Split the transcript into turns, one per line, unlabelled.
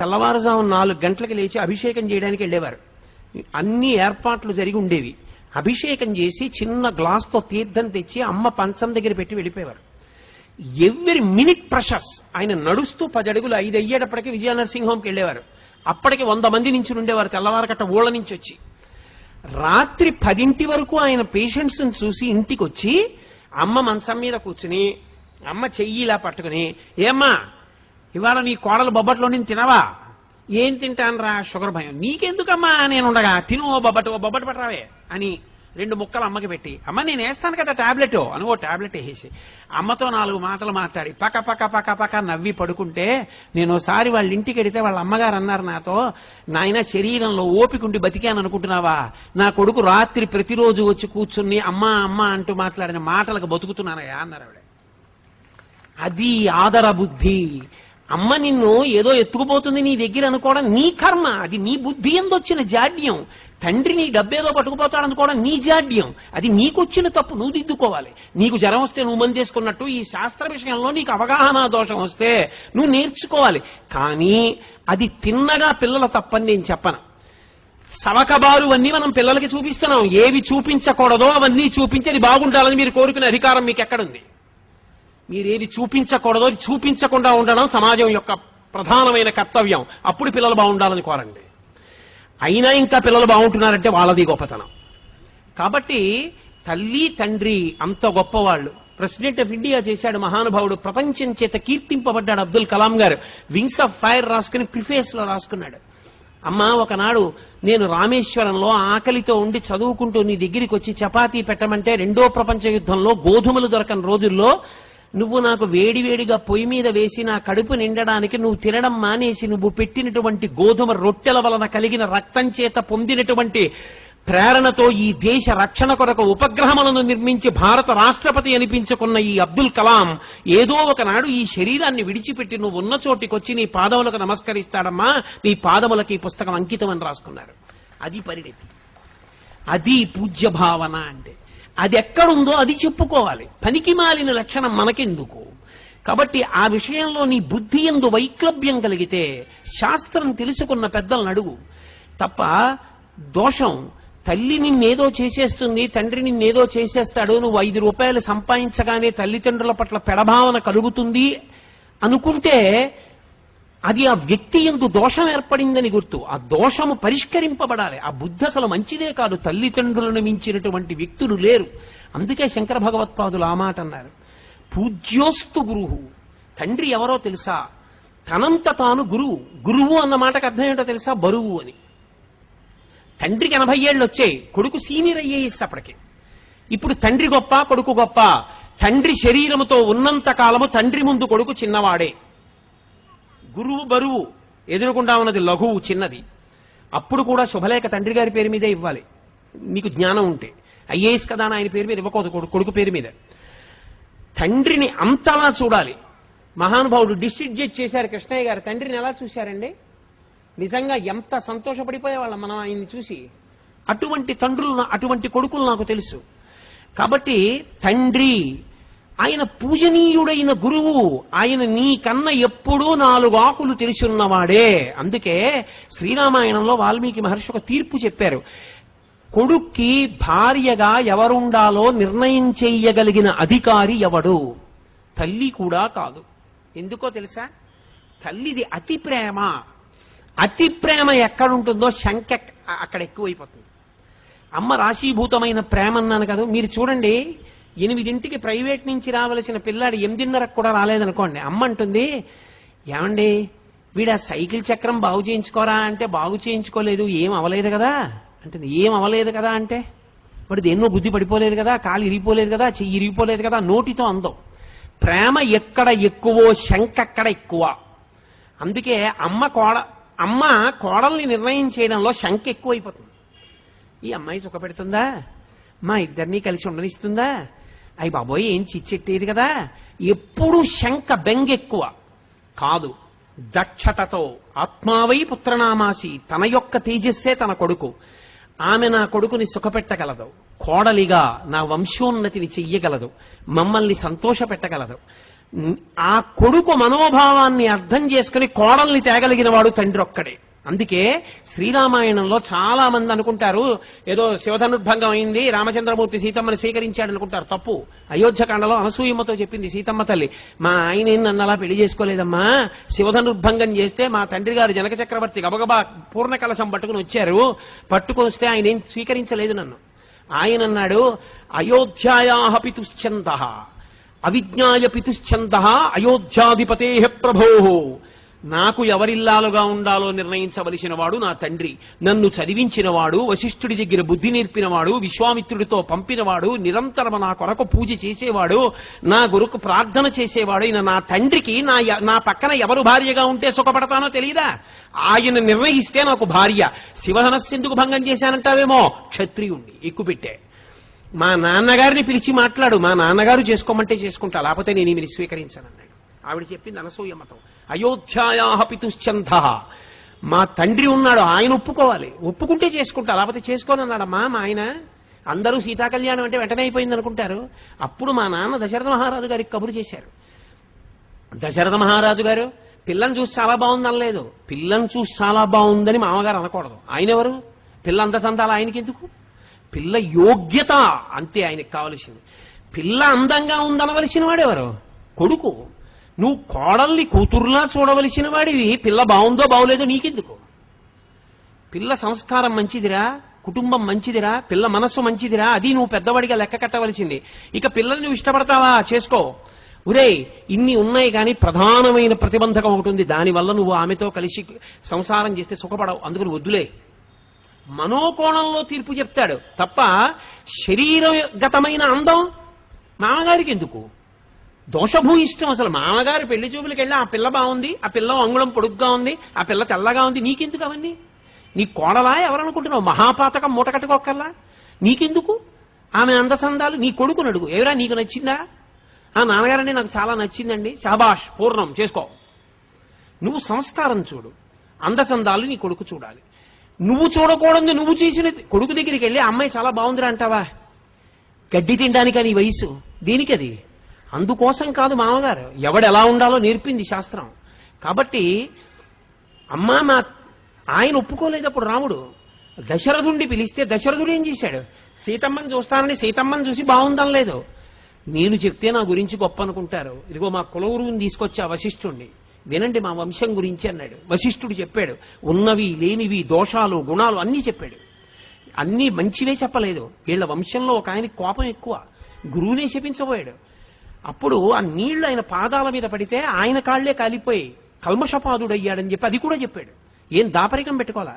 తెల్లవారుజాము నాలుగు గంటలకు లేచి అభిషేకం చేయడానికి వెళ్ళేవారు. అన్ని ఏర్పాట్లు జరిగి ఉండేవి. అభిషేకం చేసి చిన్న గ్లాస్తో తీర్థం తెచ్చి అమ్మ పంచం దగ్గర పెట్టి వెళ్ళిపోయేవారు. ఎవ్రీ మినిట్ ప్రషస్ ఆయన నడుస్తూ పది అడుగులు ఐదు అయ్యేటప్పటికి విజయ నర్సింగ్ హోమ్కి వెళ్ళేవారు. అప్పటికి వంద మంది నుంచి ఉండేవారు తెల్లవారకట్ట ఊళ్ళ నుంచి వచ్చి. రాత్రి పదింటి వరకు ఆయన పేషెంట్స్ చూసి ఇంటికి వచ్చి అమ్మ మంచం మీద కూర్చుని అమ్మ చెయ్యి ఇలా పట్టుకుని ఏమ్మా ఇవాళ నీ కోడలు బొబ్బట్లో నేను తినవా? ఏం తింటాను రా? షుగర్ భయం. నీకెందుకమ్మా నేను ఉండగా తిను ఓ బొబ్బట్ ఓ బొబ్బట్ పట్టరావే అని రెండు ముక్కలు అమ్మకి పెట్టి అమ్మ నేను వేస్తాను కదా టాబ్లెట్ అని ఓ టాబ్లెట్ వేసేసి అమ్మతో నాలుగు మాటలు మాట్లాడి పక్క పక్క పక్క పక్క నవ్వి పడుకుంటే నేను ఒకసారి వాళ్ళ ఇంటికి వెడితే వాళ్ళ అమ్మగారు అన్నారు నాతో నాయన శరీరంలో ఓపిక ఉండి బతికాను అనుకుంటున్నావా? నా కొడుకు రాత్రి ప్రతిరోజు వచ్చి కూర్చుని అమ్మ అమ్మ అంటూ మాట్లాడిన మాటలకు బతుకుతున్నానయ్యా అన్నారు ఆవిడ. అది ఆదర బుద్ధి అమ్మ నిన్ను ఏదో ఎత్తుకుపోతుంది నీ దగ్గర అనుకోవడం నీ కర్మ. అది నీ బుద్ధి ఎందొచ్చిన జాడ్యం. తండ్రి నీ డబ్బేదో పట్టుకుపోతాడు అనుకోవడం నీ జాడ్యం. అది నీకొచ్చిన తప్పు నువ్వు దిద్దుకోవాలి. నీకు జ్వరం వస్తే నువ్వు మంది చేసుకున్నట్టు ఈ శాస్త్ర విషయంలో నీకు అవగాహన దోషం వస్తే నువ్వు నేర్చుకోవాలి. కానీ అది తిన్నగా పిల్లల తప్పని నేను చెప్పను. సవకబారు అన్నీ మనం పిల్లలకి చూపిస్తున్నాం. ఏవి చూపించకూడదో అవన్నీ చూపించి అది బాగుండాలని మీరు కోరుకునే అధికారం మీకు ఎక్కడుంది మీరేది చూపించకూడదో అది చూపించకుండా ఉండడం సమాజం యొక్క ప్రధానమైన కర్తవ్యం. అప్పుడు పిల్లలు బాగుండాలని కోరండి. అయినా ఇంకా పిల్లలు బాగుంటున్నారంటే వాళ్ళది గొప్పతనం. కాబట్టి తల్లి తండ్రి అంత గొప్పవాళ్ళు. ప్రెసిడెంట్ ఆఫ్ ఇండియా చేశాడు మహానుభావుడు. ప్రపంచం చేత కీర్తింపబడ్డాడు Abdul Kalam garu. Wings of fire రాసుకుని ప్రిఫేస్లో రాసుకున్నాడు. అమ్మ ఒకనాడు నేను రామేశ్వరంలో ఆకలితో ఉండి చదువుకుంటూ నీ దగ్గరికి వచ్చి చపాతీ పెట్టమంటే రెండో ప్రపంచ యుద్ధంలో గోధుమలు దొరకని రోజుల్లో నువ్వు నాకు వేడివేడిగా పొయ్యి మీద వేసి నా కడుపు నిండడానికి నువ్వు తినడం మానేసి నువ్వు పెట్టినటువంటి గోధుమ రొట్టెల వలన కలిగిన రక్తం చేత పొందినటువంటి ప్రేరణతో ఈ దేశ రక్షణ కొరకు ఉపగ్రహములను నిర్మించి భారత రాష్ట్రపతి అనిపించుకున్న ఈ అబ్దుల్ కలాం ఏదో ఒకనాడు ఈ శరీరాన్ని విడిచిపెట్టి నువ్వు ఉన్న చోటికొచ్చి నీ పాదములకు నమస్కరిస్తాడమ్మా నీ పాదములకి ఈ పుస్తకం అంకితం అని రాసుకున్నారు. అది పరిణితి. అది పూజ్య భావన అంటే. అది ఎక్కడుందో అది చెప్పుకోవాలి. పనికి మాలిన లక్షణం మనకెందుకు? కాబట్టి ఆ విషయంలో నీ బుద్ధి ఎందు వైక్లభ్యం కలిగితే శాస్త్రం తెలుసుకున్న పెద్దలను అడుగు. తప్ప దోషం తల్లి నిన్నేదో చేసేస్తుంది తండ్రి నిన్నేదో చేసేస్తాడు నువ్వు ఐదు రూపాయలు సంపాదించగానే తల్లిదండ్రుల పట్ల పెడభావన కలుగుతుంది అనుకుంటే అది ఆ వ్యక్తి ఎందు దోషం ఏర్పడిందని గుర్తు. ఆ దోషము పరిష్కరింపబడాలి. ఆ బుద్ధి అసలు మంచిదే కాదు. తల్లిదండ్రులను మించినటువంటి వ్యక్తులు లేరు. అందుకే శంకర భగవత్పాదులు ఆ మాట అన్నారు. పూజ్యోస్తు గురువు తండ్రి ఎవరో తెలుసా? తనంత తాను గురువు. గురువు అన్న మాటకు అర్థం ఏంటో తెలుసా? బరువు అని. తండ్రికి ఎనభై ఏళ్ళు వచ్చాయి కొడుకు సీనియర్ అయ్యేసి అప్పటికి. ఇప్పుడు తండ్రి గొప్ప కొడుకు గొప్ప. తండ్రి శరీరముతో ఉన్నంత కాలము తండ్రి ముందు కొడుకు చిన్నవాడే. గురువు బరువు ఎదురుకుండా ఉన్నది లఘువు చిన్నది. అప్పుడు కూడా శుభలేఖ తండ్రి గారి పేరు మీదే ఇవ్వాలి. నీకు జ్ఞానం ఉంటే. ఐఏఎస్ కదా అని ఆయన పేరు మీద ఇవ్వకూడదు కొడుకు- కొడుకు పేరు మీద. తండ్రిని అంతలా చూడాలి. మహానుభావుడు డిస్ట్రిక్ట్ జడ్జ్ చేశారు కృష్ణయ్య గారు. తండ్రిని ఎలా చూశారండి? నిజంగా ఎంత సంతోషపడిపోయేవాళ్ళం మనం ఆయన్ని చూసి. అటువంటి తండ్రులు అటువంటి కొడుకులు నాకు తెలుసు. కాబట్టి తండ్రి ఆయన పూజనీయుడైన గురువు. ఆయన నీకన్నా ఎప్పుడూ నాలుగు ఆకులు తెలిసున్నవాడే అందుకే శ్రీరామాయణంలో వాల్మీకి మహర్షి ఒక తీర్పు చెప్పారు. కొడుక్కి భార్యగా ఎవరుండాలో నిర్ణయం చెయ్యగలిగిన అధికారి ఎవడు? తల్లి కూడా కాదు. ఎందుకో తెలుసా? తల్లిది అతి ప్రేమ. అతి ప్రేమ ఎక్కడుంటుందో శంక అక్కడ ఎక్కువైపోతుంది. అమ్మ రాశీభూతమైన ప్రేమ అన్నాను కదా మీరు చూడండి. ఎనిమిదింటికి ప్రైవేట్ నుంచి రావలసిన పిల్లాడు ఎనిమిదిన్నరకు కూడా రాలేదనుకోండి. అమ్మ అంటుంది ఏమండి వీడు ఆ సైకిల్ చక్రం బాగు చేయించుకోరా అంటే బాగు చేయించుకోలేదు ఏం అవలేదు కదా? అంటుంది ఏం అవలేదు కదా అంటే వాడు దేన్నో బుద్ధి పడిపోలేదు కదా కాలు ఇరిగిపోలేదు కదా చెయ్యి ఇరిగిపోలేదు కదా నోటితో అందం. ప్రేమ ఎక్కడ ఎక్కువో శంక అక్కడ ఎక్కువ. అందుకే అమ్మ కోడ అమ్మ కోడల్ని నిర్ణయం చేయడంలో శంక ఎక్కువైపోతుంది. ఈ అమ్మాయి సుఖపెడుతుందా? మా ఇద్దరినీ కలిసి ఉండనిస్తుందా? అయ్యి బాబోయ్ ఏం చిచ్చెట్టేది కదా? ఎప్పుడు శంక బెంగెక్కువ. కాదు దక్షతతో. ఆత్మావై పుత్రనామాసి తన యొక్క తేజస్సే తన కొడుకు. ఆమె నా కొడుకుని సుఖపెట్టగలదు. కోడలిగా నా వంశోన్నతిని చెయ్యగలదు. మమ్మల్ని సంతోషపెట్టగలదు. ఆ కొడుకు మనోభావాన్ని అర్థం చేసుకుని కోడల్ని తేగలిగిన వాడు తండ్రి ఒక్కడే అందుకే శ్రీరామాయణంలో చాలా మంది అనుకుంటారు ఏదో శివధనుర్భంగం అయింది రామచంద్రమూర్తి సీతమ్మని స్వీకరించాడు అనుకుంటారు తప్పు. అయోధ్యకాండలో అనసూయమ్మతో చెప్పింది సీతమ్మ తల్లి. మా ఆయన నన్ను అలా పెళ్ళి చేసుకోలేదమ్మా? శివధనుర్భంగం చేస్తే మా తండ్రి గారు జనక చక్రవర్తి గబగబా పూర్ణ కలశం పట్టుకుని వచ్చారు. పట్టుకొని వస్తే ఆయన ఏం స్వీకరించలేదు నన్ను. ఆయన అన్నాడు అయోధ్యాయా పితుశ్చంద అవిజ్ఞాయ పితుశ్చంద అయోధ్యాధిపతే ప్రభో నాకు ఎవరిల్లాలుగా ఉండాలో నిర్ణయించవలసిన వాడు నా తండ్రి. నన్ను చదివించినవాడు వశిష్ఠుడి దగ్గర బుద్ధి నేర్పినవాడు విశ్వామిత్రుడితో పంపినవాడు నిరంతరం నా కొరకు పూజ చేసేవాడు నా గురుకు ప్రార్థన చేసేవాడు ఈయన నా తండ్రికి నా నా పక్కన ఎవరు భార్యగా ఉంటే సుఖపడతానో తెలియదా ఆయన నిర్ణయిస్తే నాకు భార్య. శివధనస్సెందుకు భంగం చేశానంటావేమో? క్షత్రియుణ్ణి ఎక్కుపెట్టే. మా నాన్నగారిని పిలిచి మాట్లాడు. మా నాన్నగారు చేసుకోమంటే చేసుకుంటా. లేకపోతే నేను ఈమెను స్వీకరించానన్నాడు ఆవిడ చెప్పింది అనసూయమతం అయోధ్యాయా పితుశ్చంధ. మా తండ్రి ఉన్నాడు ఆయన ఒప్పుకోవాలి. ఒప్పుకుంటే చేసుకుంటా లేకపోతే చేసుకోనన్నాడమ్మా మా ఆయన. అందరూ సీతా కళ్యాణం అంటే వెంటనే అయిపోయింది అనుకుంటారు. అప్పుడు మా నాన్న దశరథ మహారాజు గారికి కబురు చేశారు. దశరథ మహారాజు గారు పిల్లని చూసి చాలా బాగుంది అనలేదు పిల్లని చూసి చాలా బాగుందని మామగారు అనకూడదు. ఆయన ఎవరు? పిల్ల అంత సంతాలు ఆయనకి ఎందుకు? పిల్ల యోగ్యత అంతే ఆయనకి కావలసింది. పిల్ల అందంగా ఉందనవలసిన వాడెవరు కొడుకు. నువ్వు కోడల్ని కూతురులా చూడవలసిన వాడివి. పిల్ల బాగుందో బాగులేదో నీకెందుకు? పిల్ల సంస్కారం మంచిదిరా కుటుంబం మంచిదిరా పిల్ల మనస్సు మంచిదిరా అది నువ్వు పెద్దవాడిగా లెక్క కట్టవలసింది. ఇక పిల్లల్ని నువ్వు ఇష్టపడతావా? చేసుకో. ఉరే ఇన్ని ఉన్నాయి కానీ ప్రధానమైన ప్రతిబంధకం ఒకటి ఉంది. దానివల్ల నువ్వు ఆమెతో కలిసి సంసారం చేస్తే సుఖపడవు. అందుకని వద్దులే. మనోకోణంలో తీర్పు చెప్తాడు. తప్ప శరీరగతమైన అందం మామగారికి ఎందుకు దోషభూయిష్టం అసలు. మామగారు పెళ్ళి చూపులకు వెళ్ళి ఆ పిల్ల బాగుంది ఆ పిల్ల అంగుళం పొడుగ్గా ఉంది ఆ పిల్ల తెల్లగా ఉంది నీకెందుకు అవన్నీ? నీ కోడలా ఎవరనుకుంటున్నావు? మహాపాతకం మూట కట్టుకోకల్లా నీకెందుకు? ఆమె అందచందాలు నీ కొడుకుని అడుగు ఎవరా నీకు నచ్చిందా? ఆ నాన్నగారండి నాకు చాలా నచ్చిందండి. శాబాష్ పూర్ణం చేసుకో. నువ్వు సంస్కారం చూడు. అందచందాలు నీ కొడుకు చూడాలి. నువ్వు చూడకూడదు నువ్వు చేసిన కొడుకు దగ్గరికి వెళ్ళి అమ్మాయి చాలా బాగుందిరా అంటావా? గడ్డి తినడానికి నీ వయసు దేనికది? అందుకోసం కాదు మామగారు. ఎవడు ఎలా ఉండాలో నేర్పింది శాస్త్రం. కాబట్టి అమ్మా మా ఆయన ఒప్పుకోలేదు అప్పుడు రాముడు దశరథుండి పిలిస్తే దశరథుడు ఏం చేశాడు? సీతమ్మని చూస్తానని సీతమ్మని చూసి బాగుందనలేదు నేను చెప్తే నా గురించి గొప్ప అనుకుంటారు. ఇదిగో మా కులగురువుని తీసుకొచ్చా వశిష్ఠుణ్ణి. వినండి మా వంశం గురించి అన్నాడు. వశిష్ఠుడు చెప్పాడు ఉన్నవి లేనివి దోషాలు గుణాలు అన్నీ చెప్పాడు. అన్నీ మంచివే చెప్పలేదు. వీళ్ళ వంశంలో ఒక ఆయన కోపం ఎక్కువ. గురువునే శపించబోయాడు. అప్పుడు ఆ నీళ్ళు ఆయన పాదాల మీద పడితే ఆయన కాళ్ళే కాలిపోయి కల్మషపాదుడయ్యాడని చెప్పి అది కూడా చెప్పాడు. ఏం దాపరికం పెట్టుకోవాలా?